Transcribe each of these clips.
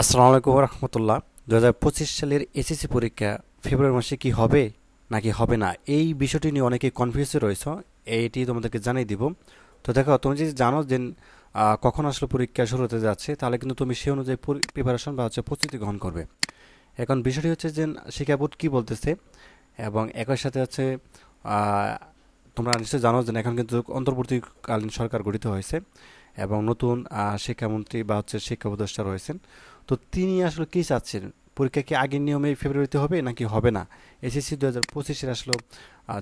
আসসালামু আলাইকুম রহমতুল্লাহ দু হাজার পঁচিশ সালের এসএসসি পরীক্ষা ফেব্রুয়ারি মাসে কি হবে নাকি হবে না? এই বিষয়টি নিয়ে অনেকে কনফিউজে রয়েছে। এইটি তোমাদেরকে জানিয়ে দিব। তো দেখো, তুমি যদি জানো যে কখন আসলে পরীক্ষা শুরু হতে যাচ্ছে, তাহলে কিন্তু তুমি সেই অনুযায়ী প্রিপারেশন বা হচ্ছে প্রস্তুতি গ্রহণ করবে। এখন বিষয়টি হচ্ছে যে, শিক্ষা বোর্ড কী বলতেছে? এবং একই সাথে হচ্ছে তোমরা নিশ্চয়ই জানো যে, এখন কিন্তু অন্তর্বর্তীকালীন সরকার গঠিত হয়েছে। এবং নতুন শিক্ষামন্ত্রী বা হচ্ছে শিক্ষা উপদেষ্টা রয়েছেন। তো তিনি আসলে কী চাচ্ছেন? পরীক্ষা কি আগের নিয়মে ফেব্রুয়ারিতে হবে নাকি হবে না? এসএসসি দু হাজার পঁচিশের আসলে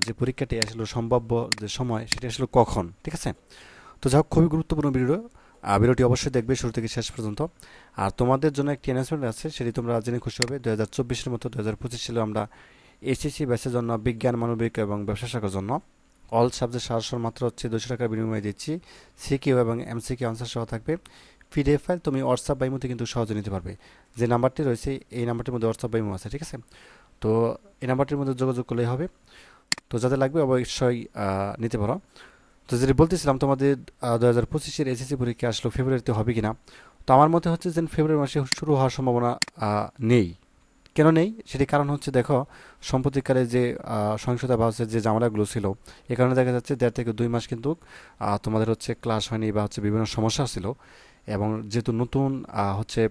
যে পরীক্ষাটি আসলে সম্ভাব্য যে সময়, সেটি আসলে কখন? ঠিক আছে? তো যাই হোক, খুবই গুরুত্বপূর্ণ ভিডিও। ভিডিওটি অবশ্যই দেখবে শুরু থেকে শেষ পর্যন্ত। আর তোমাদের জন্য একটি অ্যানাউন্সমেন্ট আছে, সেটি তোমরা জেনে খুশি হবে। দু হাজার চব্বিশের মতো দু হাজার পঁচিশ সালে আমরা এসএসসি ব্যাচের জন্য বিজ্ঞান, মানবিক এবং ব্যবসা শাখার জন্য অল সাবজেক্ট সারাসর মাত্র হচ্ছে দুশো টাকার বিনিময়ে দিচ্ছি। সিকিউ এবং এমসিকিউ আনসার সহ থাকবে। পিডিএফ ফাইল তুমি হোয়াটসঅ্যাপ বা কিন্তু সহজে নিতে পারবে। যে নাম্বারটি রয়েছে, এই নাম্বারটির মধ্যে হোয়াটসঅ্যাপ বা ইমো আছে, ঠিক আছে? তো এই নাম্বারটির মধ্যে যোগাযোগ করলেই হবে। তো যাদের লাগবে অবশ্যই নিতে পারো। তো যেটি বলতেছিলাম, তোমাদের দু হাজার পঁচিশের এসএসসি পরীক্ষা আসলে ফেব্রুয়ারিতে হবে কি না তো আমার মতে হচ্ছে যে ফেব্রুয়ারি মাসে শুরু হওয়ার সম্ভাবনা নেই। কেন নেই? সেটি কারণ হচ্ছে, দেখো সম্প্রতিকালে যে সহিংসতা বা হচ্ছে যে ঝামেলাগুলো ছিল, এ কারণে দেখা যাচ্ছে দেড় থেকে দুই মাস কিন্তু তোমাদের হচ্ছে ক্লাস হয়নি বা হচ্ছে বিভিন্ন সমস্যা ছিল। এবং যেহেতু নতুন হচ্ছে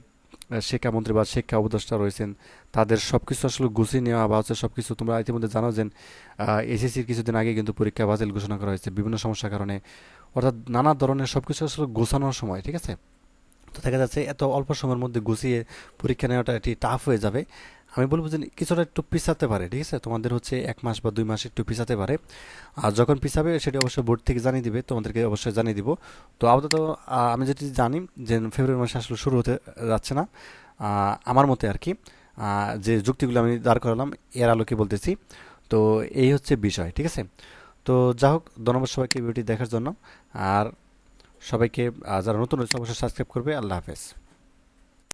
শিক্ষামন্ত্রী বা শিক্ষা উপদেষ্টা রয়েছেন, তাদের সব কিছু আসলে গুছিয়ে নেওয়া বা হচ্ছে সব কিছু তোমরা ইতিমধ্যে জানো যে এসএসসির কিছুদিন আগে কিন্তু পরীক্ষা বাতিল ঘোষণা করা হয়েছে বিভিন্ন সমস্যার কারণে। অর্থাৎ নানা ধরনের সব কিছু আসলে গোছানোর সময়, ঠিক আছে? তো দেখা যাচ্ছে এত অল্প সময়ের মধ্যে গুছিয়ে পরীক্ষা নেওয়াটা একটি টাফ হয়ে যাবে। আমি বলব যে কিছুটা একটু পিছাতে পারে, ঠিক আছে? তোমাদের হচ্ছে এক মাস বা দুই মাস একটু পিছাতে পারে। আর যখন পিছাবে, সেটি অবশ্যই বোর্ড থেকে জানিয়ে দিবে, তোমাদেরকে অবশ্যই জানিয়ে দিব। তো আপাতত আমি যেটি জানি যে ফেব্রুয়ারি মাসে আসলে শুরু হতে যাচ্ছে না আমার মতে আর কি। যে যুক্তিগুলো আমি দাঁড় করালাম, এর আলোকে বলতেছি। তো এই হচ্ছে বিষয়, ঠিক আছে? তো যা হোক, ধন্যবাদ সবাইকে ভিডিওটি দেখার জন্য। আর সবাইকে যারা নতুন হয়েছে অবশ্যই সাবস্ক্রাইব করবে। আল্লাহ হাফেজ।